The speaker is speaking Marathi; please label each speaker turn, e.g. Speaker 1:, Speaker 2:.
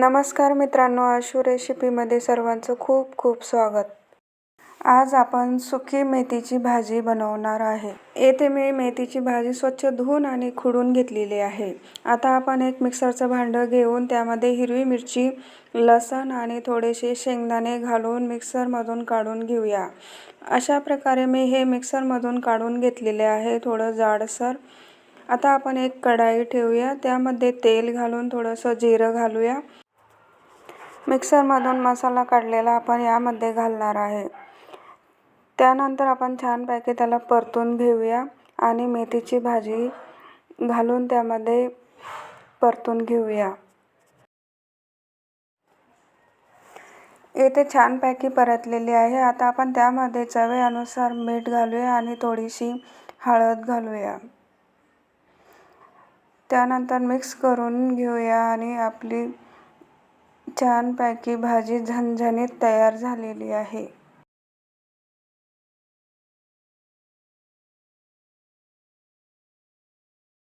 Speaker 1: नमस्कार मित्रांनो आशू रेसिपीमध्ये सर्वांचं खूप खूप स्वागत. आज आपण सुकी मेथीची भाजी बनवणार आहे. येथे मी मेथीची भाजी स्वच्छ धुवून आणि खुडून घेतलेली आहे. आता आपण एक मिक्सरचं भांडं घेऊन त्यामध्ये हिरवी मिरची लसण आणि थोडेसे शेंगदाणे घालून मिक्सरमधून काढून घेऊया. अशा प्रकारे मी हे मिक्सरमधून काढून घेतलेले आहे. थोडं जाडसर. आता आपण एक कढाई ठेवूया. त्यामध्ये तेल घालून थोडंसं जिरं घालूया. मिक्सरमधून मसाला काढलेला आपण यामध्ये घालणार आहे. त्यानंतर आपण छानपैकी त्याला परतून घेऊया आणि मेथीची भाजी घालून त्यामध्ये परतून घेऊया. येथे छानपैकी परतलेली आहे. आता आपण त्यामध्ये चवीनुसार मीठ घालूया आणि थोडीशी हळद घालूया. त्यानंतर मिक्स करून घेऊया आणि आपली छानपैकी भाजी झणझणीत तयार झालेली आहे.